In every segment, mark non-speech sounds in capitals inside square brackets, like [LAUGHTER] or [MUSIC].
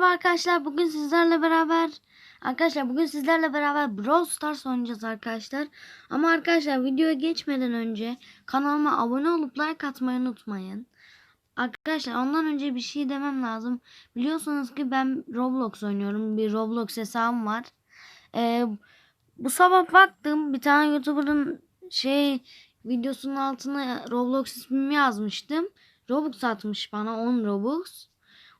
merhaba arkadaşlar. Bugün sizlerle beraber arkadaşlar bugün sizlerle beraber Brawl Stars oynayacağız arkadaşlar. Ama arkadaşlar videoya geçmeden önce kanalıma abone olup like atmayı unutmayın. Arkadaşlar ondan önce bir şey demem lazım. Biliyorsunuz ki ben Roblox oynuyorum. Bir Roblox hesabım var. Ee, bu sabah baktım bir tane YouTuber'ın şey videosunun altına Roblox ismimi yazmıştım. Robux atmış bana 10 Robux.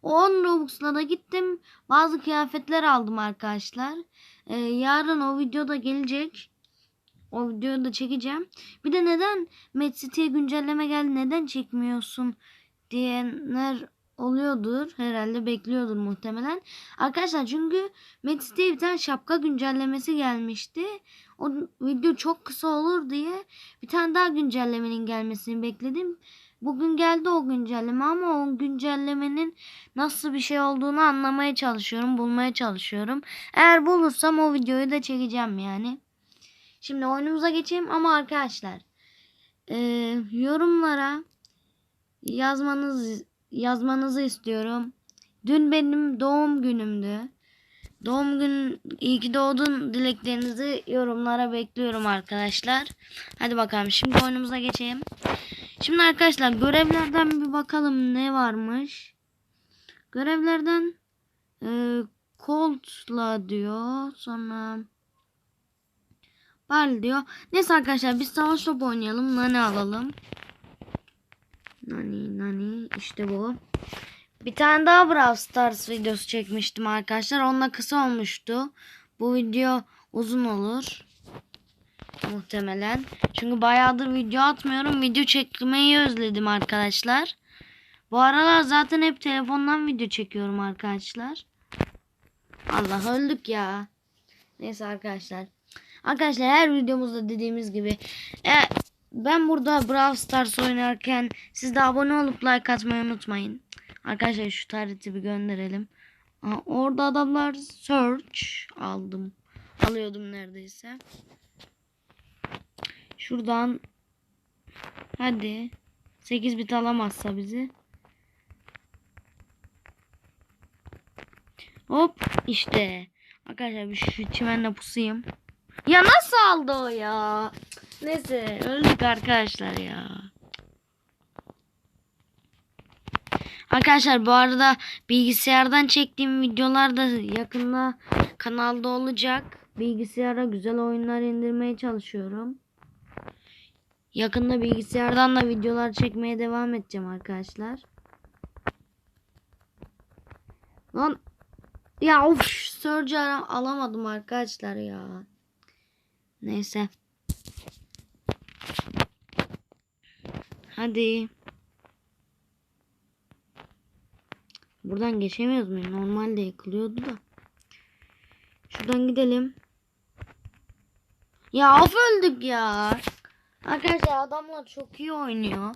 O 10 Robux'la da gittim. Bazı kıyafetler aldım arkadaşlar. Ee, yarın o videoda gelecek. O videoyu da çekeceğim. Bir de neden Mad City'ye güncelleme geldi neden çekmiyorsun diyenler oluyordur. Herhalde bekliyordur muhtemelen. Arkadaşlar çünkü Mad City'ye bir tane şapka güncellemesi gelmişti. O video çok kısa olur diye bir tane daha güncellemenin gelmesini bekledim. Bugün geldi o güncelleme ama o güncellemenin nasıl bir şey olduğunu anlamaya çalışıyorum, bulmaya çalışıyorum. Eğer bulursam o videoyu da çekeceğim yani. Şimdi oyunumuza geçeyim ama arkadaşlar e, yorumlara yazmanız yazmanızı istiyorum. Dün benim doğum günümdü. Doğum gün iyi ki doğdun dileklerinizi yorumlara bekliyorum arkadaşlar. Hadi bakalım şimdi oyunumuza geçeyim. Şimdi arkadaşlar görevlerden bir bakalım ne varmış. Görevlerden e, Colt'la diyor. Sonra Bal diyor. Neyse arkadaşlar biz savaş topu oynayalım. Nani alalım. Nani nani işte bu. Bir tane daha Brawl Stars videosu çekmiştim arkadaşlar. Onunla kısa olmuştu. Bu video uzun olur. Muhtemelen. Çünkü bayağıdır video atmıyorum. Video çekmeyi özledim arkadaşlar. Bu aralar zaten hep telefondan video çekiyorum arkadaşlar. Allah öldük ya. Neyse arkadaşlar. Arkadaşlar her videomuzda dediğimiz gibi e, ben burada Brawl Stars oynarken siz de abone olup like atmayı unutmayın. Arkadaşlar şu tarihi bir gönderelim. Aa, orada adamlar search aldım. Alıyordum neredeyse. Şuradan hadi 8 bit alamazsa bizi. Hop işte. Arkadaşlar bir şu çimenle pusayım. Ya nasıl aldı o ya? Neyse öldük arkadaşlar ya. Arkadaşlar bu arada bilgisayardan çektiğim videolar da yakında kanalda olacak. Bilgisayara güzel oyunlar indirmeye çalışıyorum. Yakında bilgisayardan da videolar çekmeye devam edeceğim arkadaşlar. Lan ya of Surge alamadım arkadaşlar ya. Neyse. Hadi. Buradan geçemiyoruz mu? Normalde yıkılıyordu da. Şuradan gidelim. Ya of öldük ya. Arkadaşlar adamlar çok iyi oynuyor.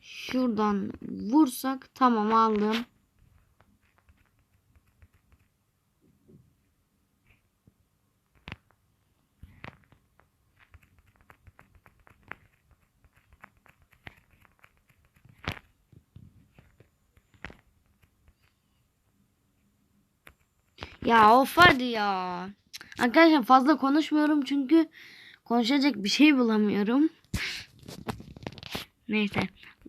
Şuradan vursak tamam aldım. Ya of hadi ya. Arkadaşlar fazla konuşmuyorum çünkü konuşacak bir şey bulamıyorum. Neyse.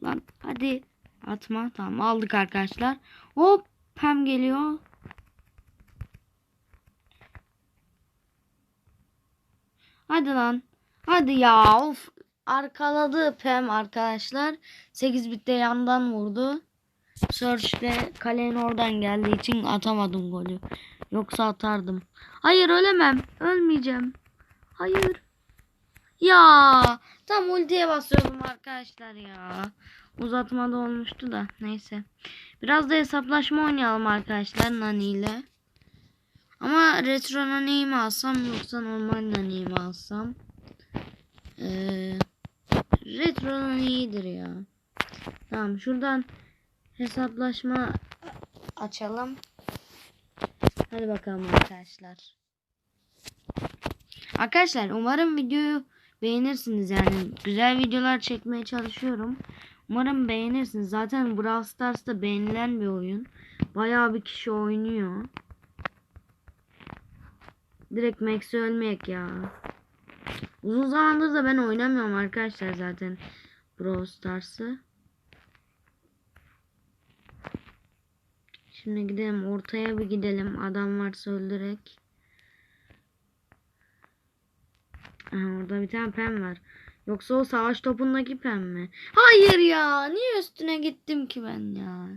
Lan hadi atma. Tamam aldık arkadaşlar. Hop Pem geliyor. Hadi lan. Hadi ya of. Arkaladı Pem arkadaşlar. 8 bitte yandan vurdu. Search'te kalenin oradan geldiği için atamadım golü. Yoksa atardım. Hayır ölemem. Ölmeyeceğim. Hayır. Ya tam ultiye basıyordum arkadaşlar ya. Uzatmada olmuştu da neyse. Biraz da hesaplaşma oynayalım arkadaşlar Nani ile. Ama retro Nani'yi mi alsam yoksa normal Nani'yi mi alsam? Ee, retro Nani iyidir ya. Tamam şuradan hesaplaşma açalım. Hadi bakalım arkadaşlar. Arkadaşlar umarım videoyu beğenirsiniz yani. Güzel videolar çekmeye çalışıyorum. Umarım beğenirsiniz. Zaten Brawl Stars'ta beğenilen bir oyun. Bayağı bir kişi oynuyor. Direkt Max ölmeyek ya. Uzun zamandır da ben oynamıyorum arkadaşlar zaten Brawl Stars'ı. Şimdi gidelim ortaya bir gidelim. Adam varsa öldürek. Aha, orada bir tane pen var. Yoksa o savaş topundaki pen mi? Hayır ya. Niye üstüne gittim ki ben ya?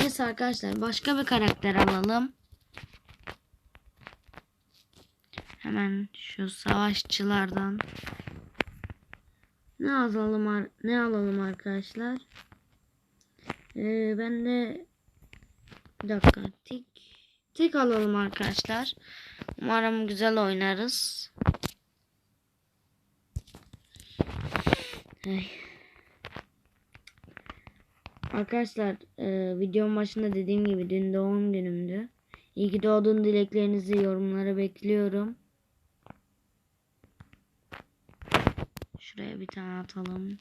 Neyse arkadaşlar başka bir karakter alalım. Hemen şu savaşçılardan. Ne alalım ne alalım arkadaşlar? Ee, ben de bir dakika tik tik alalım arkadaşlar. Umarım güzel oynarız. Arkadaşlar e, videonun başında dediğim gibi dün doğum günümdü. İyi ki doğdun dileklerinizi yorumlara bekliyorum. Şuraya bir tane atalım.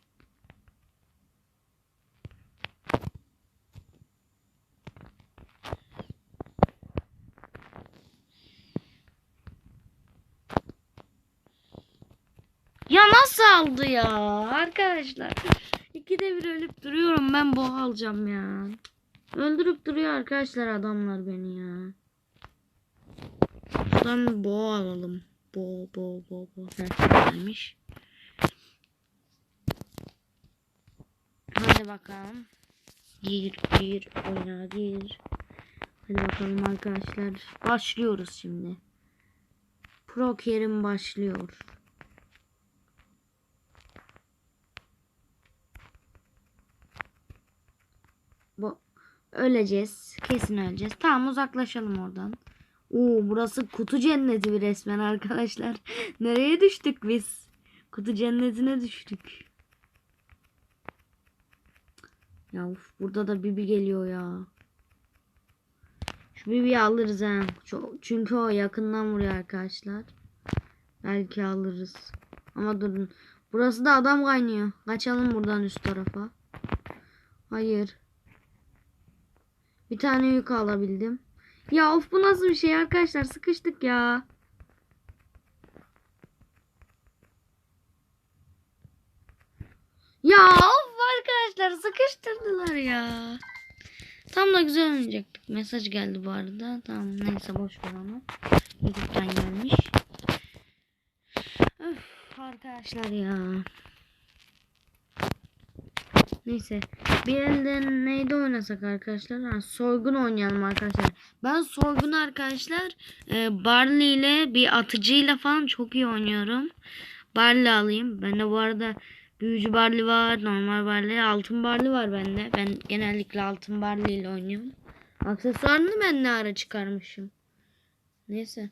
Ya nasıl aldı ya arkadaşlar? İkide bir ölüp duruyorum ben boğa alacağım ya. Öldürüp duruyor arkadaşlar adamlar beni ya. Şuradan bir boğa alalım. Bo bo bo bo. Heh, Hadi bakalım. Gir gir oyna gir. Hadi bakalım arkadaşlar. Başlıyoruz şimdi. Pro Kerim başlıyor. Bu öleceğiz. Kesin öleceğiz. Tamam uzaklaşalım oradan. Oo burası kutu cenneti bir resmen arkadaşlar. [LAUGHS] Nereye düştük biz? Kutu cennetine düştük. Ya uf, burada da Bibi geliyor ya. Şu Bibi'yi alırız ha. Çünkü o yakından vuruyor arkadaşlar. Belki alırız. Ama durun. Burası da adam kaynıyor. Kaçalım buradan üst tarafa. Hayır. Bir tane yük alabildim. Ya of bu nasıl bir şey arkadaşlar sıkıştık ya. Ya of arkadaşlar sıkıştırdılar ya. Tam da güzel oynayacaktık. Mesaj geldi bu arada. Tamam neyse boş ver onu. YouTube'dan gelmiş. Öf arkadaşlar ya. Neyse. Bir elden neydi oynasak arkadaşlar? Ha, soygun oynayalım arkadaşlar. Ben soygun arkadaşlar e, Barley ile bir atıcıyla falan çok iyi oynuyorum. Barley alayım. Bende bu arada büyücü Barley var. Normal Barley. Altın Barley var bende. Ben genellikle altın Barley ile oynuyorum. Aksesuarını ben ne ara çıkarmışım. Neyse.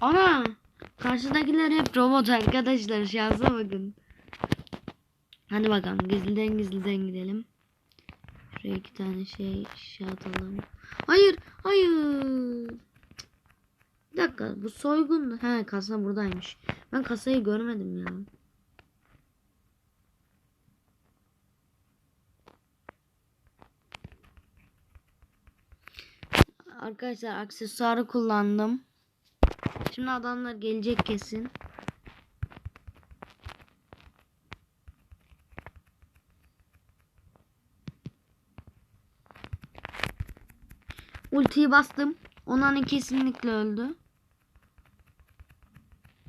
Ana! Karşıdakiler hep robot arkadaşlar. Şansa bakın. Hadi bakalım gizliden gizliden gidelim. Şuraya iki tane şey, şey atalım. Hayır, hayır. Bir dakika bu soygun. He kasa buradaymış. Ben kasayı görmedim ya. Arkadaşlar aksesuarı kullandım. Şimdi adamlar gelecek kesin. Ultiyi bastım. Onların kesinlikle öldü.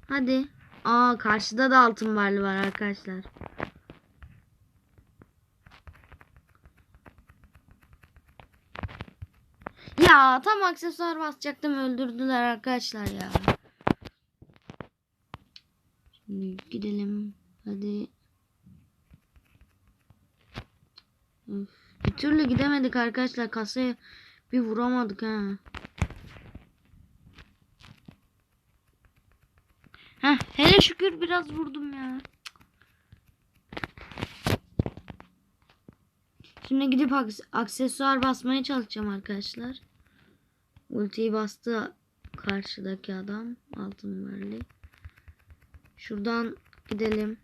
Hadi. Aa karşıda da altın varlı var arkadaşlar. Ya tam aksesuar basacaktım öldürdüler arkadaşlar ya. Şimdi gidelim. Hadi. Öf, bir türlü gidemedik arkadaşlar. Kasaya bir vuramadık ha. Heh, hele şükür biraz vurdum ya. Şimdi gidip aks- aksesuar basmaya çalışacağım arkadaşlar. Ultiyi bastı karşıdaki adam. Altın verli. Şuradan gidelim.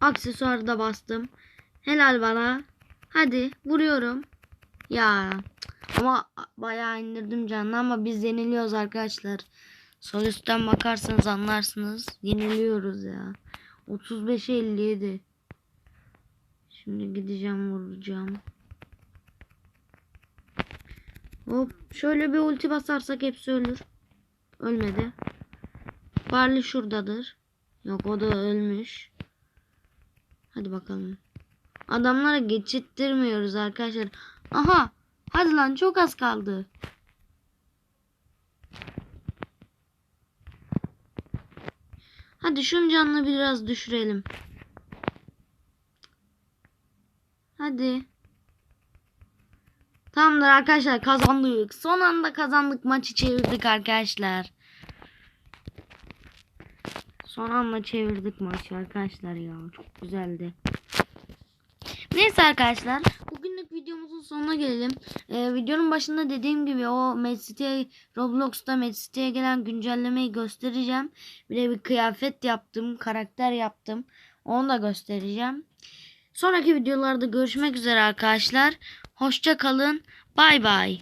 Aksesuarı da bastım. Helal bana. Hadi vuruyorum. Ya ama bayağı indirdim canını ama biz yeniliyoruz arkadaşlar. Sol üstten bakarsanız anlarsınız. Yeniliyoruz ya. 35'e 57. Şimdi gideceğim vuracağım. Hop şöyle bir ulti basarsak hepsi ölür. Ölmedi. Barley şuradadır. Yok o da ölmüş. Hadi bakalım. Adamlara geçittirmiyoruz arkadaşlar. Aha. Hadi lan çok az kaldı. Hadi şunun canını biraz düşürelim. Hadi. Tamamdır arkadaşlar kazandık. Son anda kazandık. Maçı çevirdik arkadaşlar. Son anda çevirdik maçı arkadaşlar ya. Çok güzeldi. Neyse arkadaşlar. Videomuzun sonuna gelelim. Ee, videonun başında dediğim gibi o Medcity'ye Roblox'ta Medcity'ye gelen güncellemeyi göstereceğim. Bir de bir kıyafet yaptım. Karakter yaptım. Onu da göstereceğim. Sonraki videolarda görüşmek üzere arkadaşlar. Hoşça kalın. Bay bay.